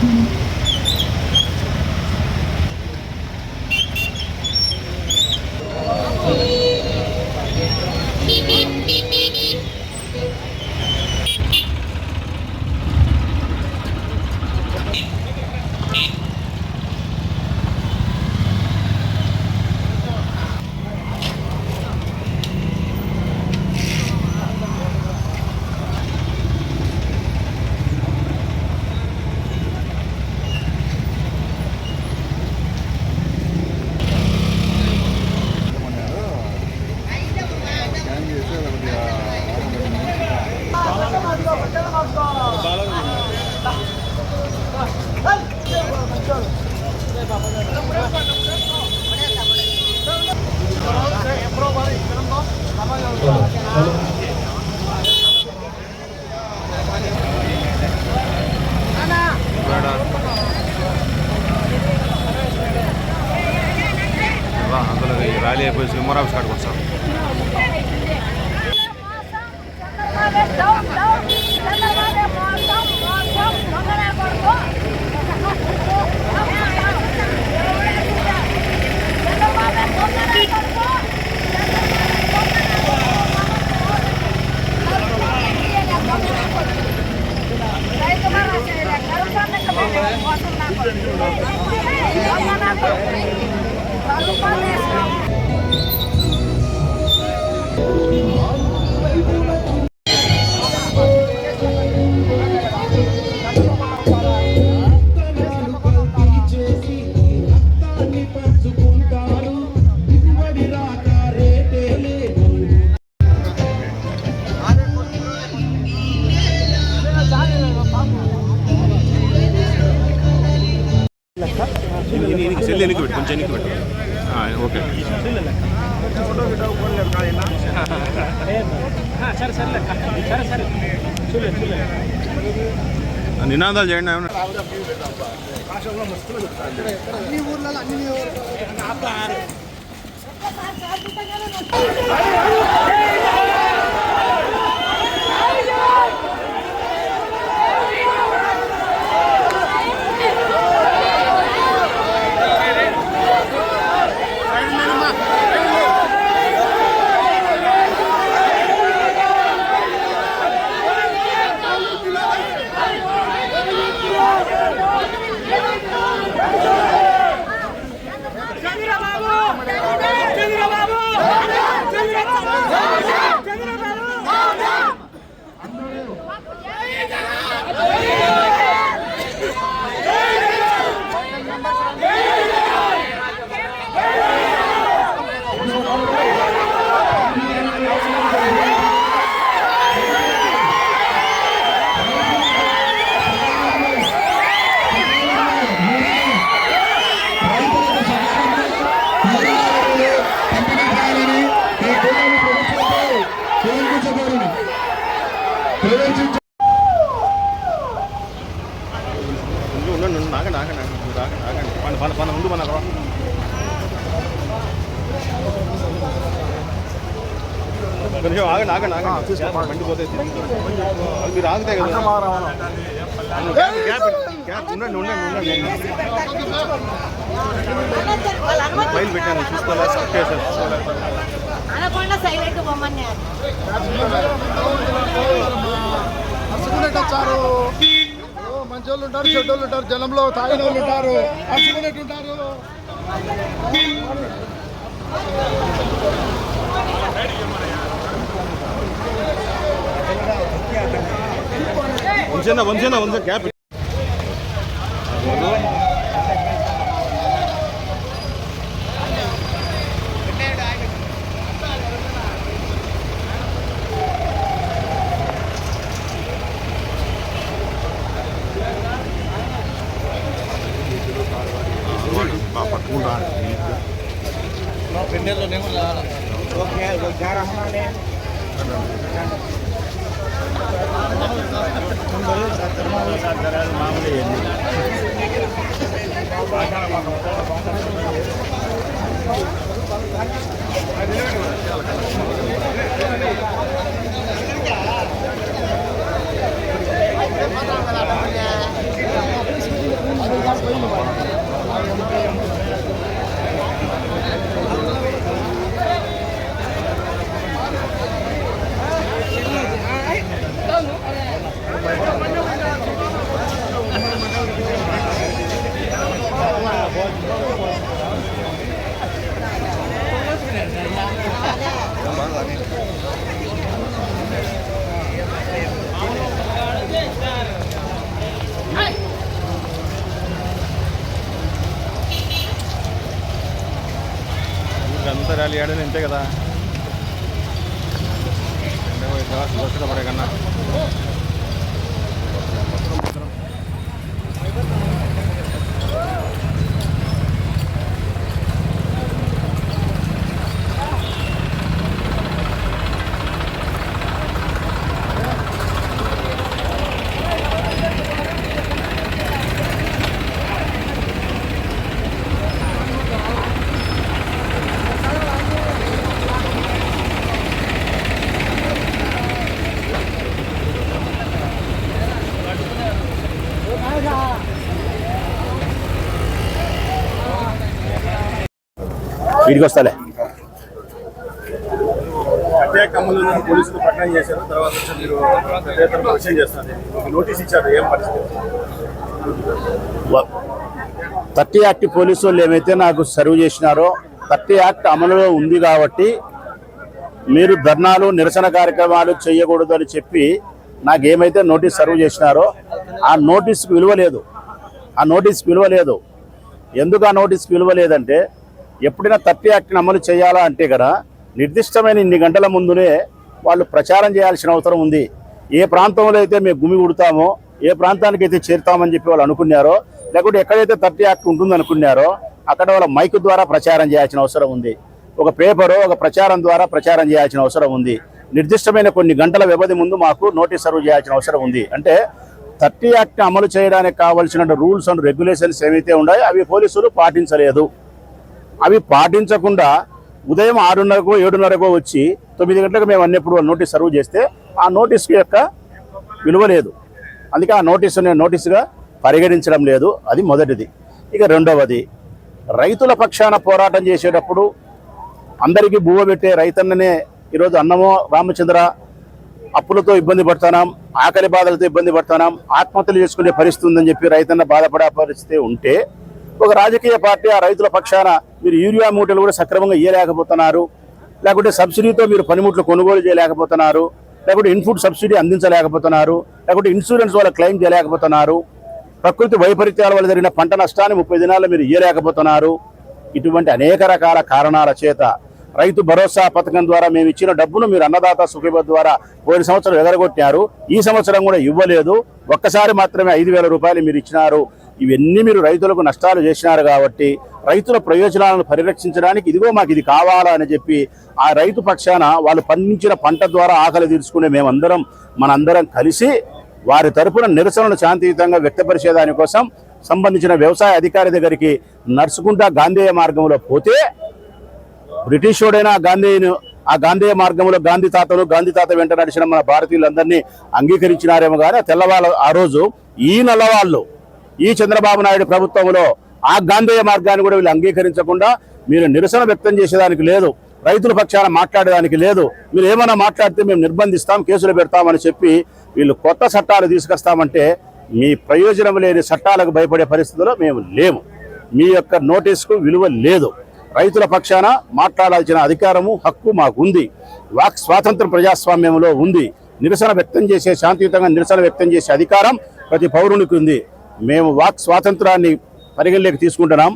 嗯。ચંદ્રબાબે వందలు చేయండి ఏమన్నా పంపిణీ చేయాలని ఈ బిల్లును ప్రభుత్వంపై ప్రేరేపించబడింది. ప్రేరేపించ ఉండు, ఉండండి ఉండండి. ఆగండి ఆగండి ఆగండి మీరు ఆగండి ఆగండి పని పని పని ఉంది మన కొంచెం ఆగండి. ఆగండి. మీరు ఆగితే కదా. గ్యాప్, గ్యాప్ ఉండండి ఉండండి ఉండండి పెట్టాను చూసుకోవాలా? వచ్చారు మంచోళ్ళు ఉంటారు చెడ్డోళ్ళు ఉంటారు జనంలో తాగిన వాళ్ళు ఉంటారు. ఉంటారు వంచేనా వంచేనా వంచే గ్యాప్ పట్టుకుంటా అంతా ర్యాలీ ఆడని ఇంతే కదా సురక్షిత పడే కన్నా వీడికి వస్తాలే అటాక్ అమలు పోలీసులు కదా. చేశారు తర్వాత ఏం పరిస్థితి? థర్టీ యాక్ట్ పోలీసు వాళ్ళు ఏమైతే నాకు సర్వ్ చేసినారో థర్టీ యాక్ట్ అమలులో ఉంది కాబట్టి మీరు ధర్నాలు నిరసన కార్యక్రమాలు చేయకూడదు అని చెప్పి నాకు ఏమైతే నోటీస్ సర్వ్ చేసినారో ఆ నోటీస్కి విలువ లేదు. ఆ నోటీస్కి విలువ లేదు. ఎందుకు ఆ నోటీస్కి విలువ లేదంటే ఎప్పుడైనా థర్టీ యాక్ట్ని అమలు చేయాలా అంటే కదా నిర్దిష్టమైన ఇన్ని గంటల ముందునే వాళ్ళు ప్రచారం చేయాల్సిన అవసరం ఉంది. ఏ ప్రాంతంలో అయితే మేము గుమి కుడతామో ఏ ప్రాంతానికి అయితే చేరుతామని చెప్పి వాళ్ళు అనుకున్నారో లేకుంటే ఎక్కడైతే థర్టీ యాక్ట్ ఉంటుంది అనుకున్నారో అక్కడ వాళ్ళ మైక్ ద్వారా ప్రచారం చేయాల్సిన అవసరం ఉంది. ఒక పేపరు ఒక ప్రచారం ద్వారా ప్రచారం చేయాల్సిన అవసరం ఉంది. నిర్దిష్టమైన కొన్ని గంటల వ్యవధి ముందు మాకు నోటీస్ సర్వ్ చేయాల్సిన అవసరం ఉంది. అంటే థర్టీ యాక్ట్ అమలు చేయడానికి కావాల్సిన రూల్స్ అండ్ రెగ్యులేషన్స్ ఏవైతే ఉన్నాయో అవి పోలీసులు పాటించలేదు. అవి పాటించకుండా ఉదయం ఆరున్నరకో ఏడున్నరకో వచ్చి తొమ్మిది గంటలకు మేము అన్నప్పుడు నోటీస్ సర్వ్ చేస్తే ఆ నోటీస్ యొక్క విలువ లేదు. అందుకే ఆ నోటీసుని నోటీసుగా పరిగణించడం లేదు. అది మొదటిది. ఇక రెండవది రైతుల పక్షాన పోరాటం చేసేటప్పుడు అందరికీ బువ్వ పెట్టే రైతన్ననే ఈరోజు అన్నమో రామచంద్ర అప్పులతో ఇబ్బంది పడుతున్నాం ఆకలి బాధలతో ఇబ్బంది పడుతున్నాం ఆత్మహత్యలు చేసుకునే పరిస్థితి ఉందని చెప్పి రైతన్న బాధపడే పరిస్థితి ఉంటే ఒక రాజకీయ పార్టీ ఆ రైతుల పక్షాన మీరు యూరియా మూటలు కూడా సక్రమంగా ఇవ్వలేకపోతున్నారు లేకుంటే సబ్సిడీతో మీరు పనిముట్లు కొనుగోలు చేయలేకపోతున్నారు. లేకుంటే ఇన్పుట్ సబ్సిడీ అందించలేకపోతున్నారు. లేకుంటే ఇన్సూరెన్స్ వల్ల క్లెయిమ్ చేయలేకపోతున్నారు. ప్రకృతి వైపరీత్యాల వల్ల జరిగిన పంట నష్టాన్ని ముప్పై దినాల్లో మీరు ఇవ్వలేకపోతున్నారు ఇటువంటి అనేక రకాల కారణాల చేత రైతు భరోసా పథకం ద్వారా మేము ఇచ్చిన డబ్బును మీరు అన్నదాత సుఖీభ ద్వారా పోయిన సంవత్సరం ఎగరగొట్టారు. ఈ సంవత్సరం కూడా ఇవ్వలేదు. ఒక్కసారి మాత్రమే ఐదు వేల రూపాయలు మీరు ఇచ్చినారు. ఇవన్నీ మీరు రైతులకు నష్టాలు చేసినారు కాబట్టి రైతుల ప్రయోజనాలను పరిరక్షించడానికి ఇదిగో మాకు ఇది కావాలా అని చెప్పి ఆ రైతు పక్షాన వాళ్ళు పండించిన పంట ద్వారా ఆకలి తీర్చుకునే మేమందరం మనందరం కలిసి వారి తరపున నిరసనలు శాంతియుతంగా వ్యక్తపరిచే దానికోసం సంబంధించిన వ్యవసాయ అధికారి దగ్గరికి నడుచుకుంటా గాంధేయ మార్గంలో పోతే బ్రిటిష్ వాడైనా ఆ గాంధేయ మార్గంలో గాంధీ తాతను గాంధీ తాత వెంట నడిచిన మన భారతీయులందరినీ అంగీకరించినారేమో కానీ ఆ తెల్లవాళ్ళ ఆ రోజు ఈ నల్లవాళ్ళు ఈ చంద్రబాబు నాయుడు ప్రభుత్వంలో ఆ గాంధేయ మార్గాన్ని కూడా వీళ్ళు అంగీకరించకుండా మీరు నిరసన వ్యక్తం చేసేదానికి లేదు రైతుల పక్షాన మాట్లాడేదానికి లేదు మీరు ఏమైనా మాట్లాడితే మేము నిర్బంధిస్తాం కేసులు పెడతామని చెప్పి వీళ్ళు కొత్త చట్టాలు తీసుకొస్తామంటే మీ ప్రయోజనం లేని చట్టాలకు భయపడే పరిస్థితిలో మేము లేము. మీ యొక్క నోటీస్కు విలువ లేదు. రైతుల పక్షాన మాట్లాడాల్సిన అధికారము హక్కు మాకుంది. వాక్ స్వాతంత్ర ప్రజాస్వామ్యంలో ఉంది. నిరసన వ్యక్తం చేసే శాంతియుతంగా నిరసన వ్యక్తం చేసే అధికారం ప్రతి పౌరునికి ఉంది. మేము వాక్ స్వాతంత్రాన్ని పరిగణలోకి తీసుకుంటున్నాం.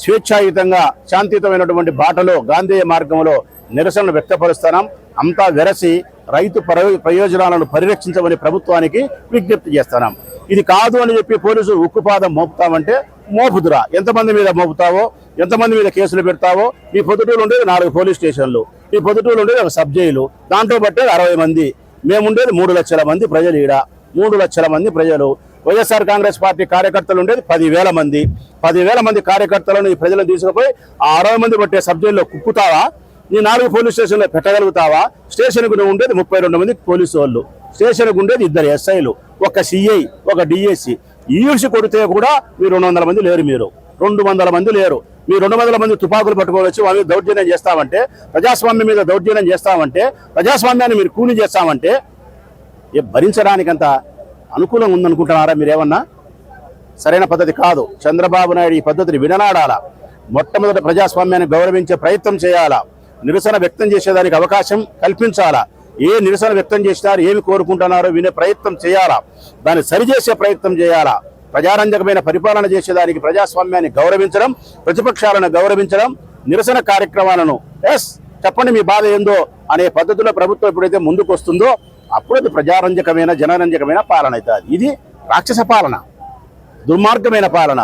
స్వేచ్ఛాయుతంగా శాంతియుతమైనటువంటి బాటలో గాంధేయ మార్గంలో నిరసనలు వ్యక్తపరుస్తున్నాం. అంతా వెరసి రైతు ప్రయోజనాలను పరిరక్షించమని ప్రభుత్వానికి విజ్ఞప్తి చేస్తున్నాం. ఇది కాదు అని చెప్పి పోలీసులు ఉక్కుపాదం మోపుతామంటే మోపుదురా. ఎంతమంది మీద మోపుతావో ఎంతమంది మీద కేసులు పెడతావో ఈ పొద్దుటూరు ఉండేది నాలుగు పోలీస్ స్టేషన్లు ఈ పొద్దుటూరు ఉండేది ఒక సబ్ జైలు దాంట్లో బట్టే అరవై మంది. మేముండేది మూడు లక్షల మంది ప్రజలు ఈడ. మూడు లక్షల మంది ప్రజలు. వైఎస్ఆర్ కాంగ్రెస్ పార్టీ కార్యకర్తలు ఉండేది పదివేల మంది. పదివేల మంది కార్యకర్తలను ఈ ప్రజలను తీసుకుపోయి ఆ అరవై మంది పట్టే సబ్జెక్టులో కుక్కుతావా? నీ నాలుగు పోలీస్ స్టేషన్లో పెట్టగలుగుతావా? స్టేషన్కు నువ్వు ఉండేది ముప్పై రెండు మంది పోలీసు వాళ్ళు. స్టేషన్కు ఉండేది ఇద్దరు ఎస్ఐలు ఒక సిఐ ఒక డిఎస్సి. ఈడ్చి కొడితే కూడా మీరు రెండు వందల మంది లేరు మీరు. రెండు వందల మంది లేరు. మీ రెండు వందల మంది తుపాకులు పట్టుకోవచ్చు వాళ్ళ మీద దౌర్జన్యం చేస్తామంటే ప్రజాస్వామ్యం మీద దౌర్జన్యం చేస్తామంటే ప్రజాస్వామ్యాన్ని మీరు కూలి చేస్తామంటే ఏ భరించడానికంత అనుకూలంగా ఉందనుకుంటున్నారా మీరేమన్నా? సరైన పద్ధతి కాదు. చంద్రబాబు నాయుడు ఈ పద్ధతిని విననాడాలా మొట్టమొదటి ప్రజాస్వామ్యాన్ని గౌరవించే ప్రయత్నం చేయాలా? నిరసన వ్యక్తం చేసేదానికి అవకాశం కల్పించాలా? ఏ నిరసన వ్యక్తం చేసినారు ఏమి కోరుకుంటున్నారో వినే ప్రయత్నం చేయాలా? దాన్ని సరిచేసే ప్రయత్నం చేయాలా? ప్రజారంజకమైన పరిపాలన చేసేదానికి ప్రజాస్వామ్యాన్ని గౌరవించడం ప్రతిపక్షాలను గౌరవించడం నిరసన కార్యక్రమాలను ఎస్ చెప్పండి మీ బాధ ఏందో అనే పద్ధతిలో ప్రభుత్వం ఎప్పుడైతే ముందుకు వస్తుందో అప్పుడు అది ప్రజారంజకమైన జనరంజకమైన పాలన అవుతుంది. ఇది రాక్షస పాలన. దుర్మార్గమైన పాలన.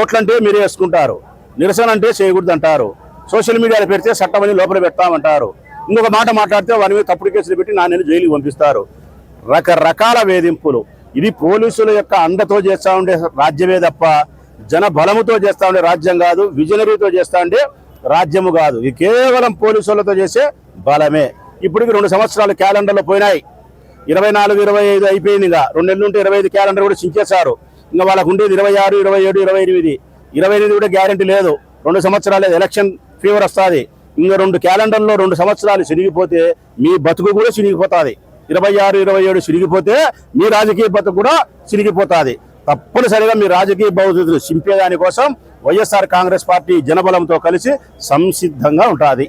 ఓట్లంటే మీరే వేసుకుంటారు. నిరసన అంటే చేయకూడదు అంటారు సోషల్ మీడియాలో పెడితే చట్టమని లోపల పెడతామంటారు. ఇంకొక మాట మాట్లాడితే వారి మీద తప్పుడు కేసులు పెట్టి నా నేను జైలుకి పంపిస్తారు. రకరకాల వేధింపులు. ఇది పోలీసుల యొక్క అండతో చేస్తా ఉండే రాజ్యమే తప్ప జన బలముతో చేస్తా ఉండే రాజ్యం కాదు విజనరీతో చేస్తా ఉండే రాజ్యము కాదు. ఇది కేవలం పోలీసులతో చేసే బలమే. ఇప్పటికి రెండు సంవత్సరాలు క్యాలెండర్లో పోయినాయి. ఇరవై నాలుగు ఇరవై ఐదు అయిపోయింది ఇంకా. రెండు నెలలు ఉంటే ఇరవై ఐదు క్యాలెండర్ కూడా చించేశారు. ఇంకా వాళ్ళకు ఉండేది ఇరవై ఆరు ఇరవై ఏడు ఇరవై ఎనిమిది. ఇరవై ఎనిమిది కూడా గ్యారంటీ లేదు. రెండు సంవత్సరాలు ఎలక్షన్ ఫీవర్ వస్తుంది. ఇంకా రెండు క్యాలెండర్లో రెండు సంవత్సరాలు చిరిగిపోతే మీ బతుకు కూడా చిరిగిపోతుంది ఇరవై ఆరు ఇరవై ఏడు చిరిగిపోతే మీ రాజకీయ బతుకు కూడా చిరిగిపోతుంది తప్పనిసరిగా మీ రాజకీయ బౌద్ధులు చింపేదాని కోసం వైఎస్ఆర్ కాంగ్రెస్ పార్టీ జనబలంతో కలిసి సంసిద్ధంగా ఉంటుంది.